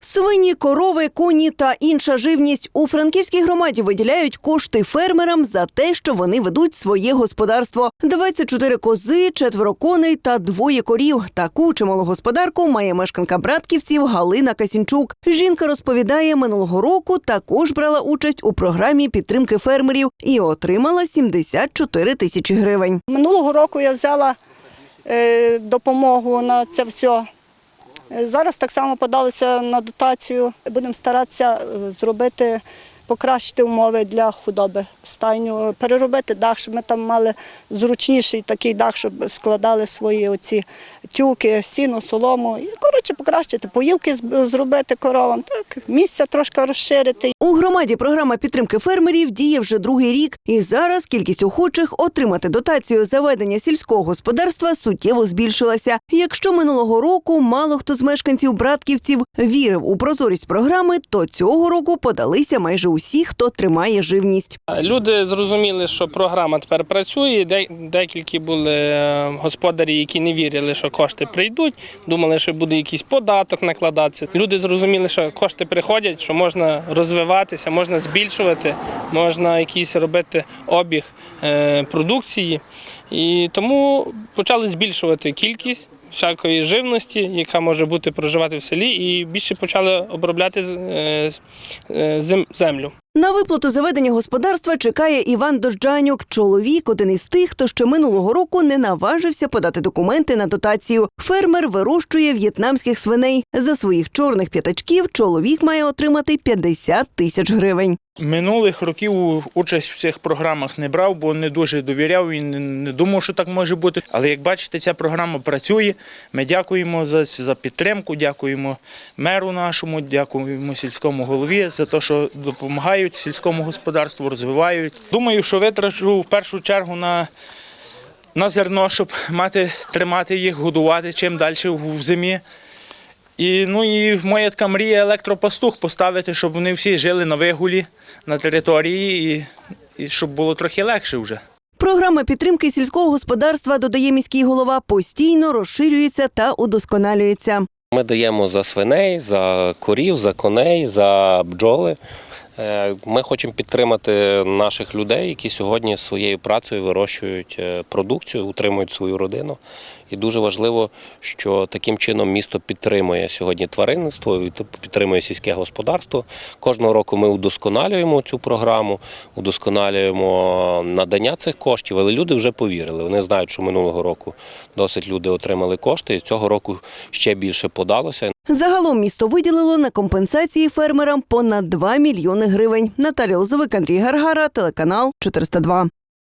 Свині, корови, коні та інша живність у франківській громаді виділяють кошти фермерам за те, що вони ведуть своє господарство. 24 кози, четверо коней та двоє корів. Таку чималу господарку має мешканка братківців Галина Касінчук. Жінка розповідає, минулого року також брала участь у програмі підтримки фермерів і отримала 74 тисячі гривень. Минулого року я взяла е, допомогу на це все. Зараз так само подалися на дотацію. Будемо старатися е, зробити, покращити умови для худоби стайню, переробити дах, щоб ми там мали зручніший такий дах, щоб складали свої оці тюки, сіно, солому. І, коротше, покращити, поїлки зробити коровам, так, місця трошки розширити. У громаді програма підтримки фермерів діє вже другий рік, і зараз кількість охочих отримати дотацію за ведення сільського господарства суттєво збільшилася. Якщо минулого року мало хто з мешканців братківців вірив у прозорість програми, то цього року подалися майже усі, хто тримає живність. Люди зрозуміли, що програма тепер працює. Декілька були е, господарі, які не вірили, що кошти прийдуть. Думали, що буде якийсь податок накладатися. Люди зрозуміли, що кошти приходять, що можна розвиватися, можна збільшувати, можна якийсь робити обіг е, продукції. І тому почали збільшувати кількість. Всякої живності, яка може бути проживати в селі, і більше почали обробляти е, е, зем- землю. На виплату заведення господарства чекає Іван Дожджанюк, чоловік, один із тих, хто ще минулого року не наважився подати документи на дотацію. Фермер вирощує в'єтнамських свиней. За своїх чорних п'ятачків чоловік має отримати 50 тисяч гривень. Минулих років участь в цих програмах не брав, бо не дуже довіряв і не- думав, що так може бути. Але як бачите, ця програма працює. Ми дякуємо за, за підтримку, дякуємо меру нашому, дякуємо сільському голові за те, що допомагають сільському господарству, розвивають. Думаю, що витрачу в першу чергу на, на зерно, щоб мати, тримати їх, годувати чим далі в зимі. І, ну, і моя така мрія електропастух поставити, щоб вони всі жили на вигулі на території і, і щоб було трохи легше вже. Програма підтримки сільського господарства, додає міський голова, постійно розширюється та удосконалюється. Ми даємо за свиней, за корів, за коней, за бджоли. Е, Ми хочемо підтримати наших людей, які сьогодні своєю працею вирощують е, продукцію, утримують свою родину. І дуже важливо, що таким чином місто підтримує сьогодні тваринництво, підтримує сільське господарство. Кожного року ми удосконалюємо цю програму, удосконалюємо надання цих коштів, але люди вже повірили. Вони знають, що минулого року досить люди отримали кошти, і цього року ще більше подалося. Загалом місто виділило на компенсації фермерам понад 2 мільйони гривень. Наталя Озовик, Андрій Гаргара, телеканал 402.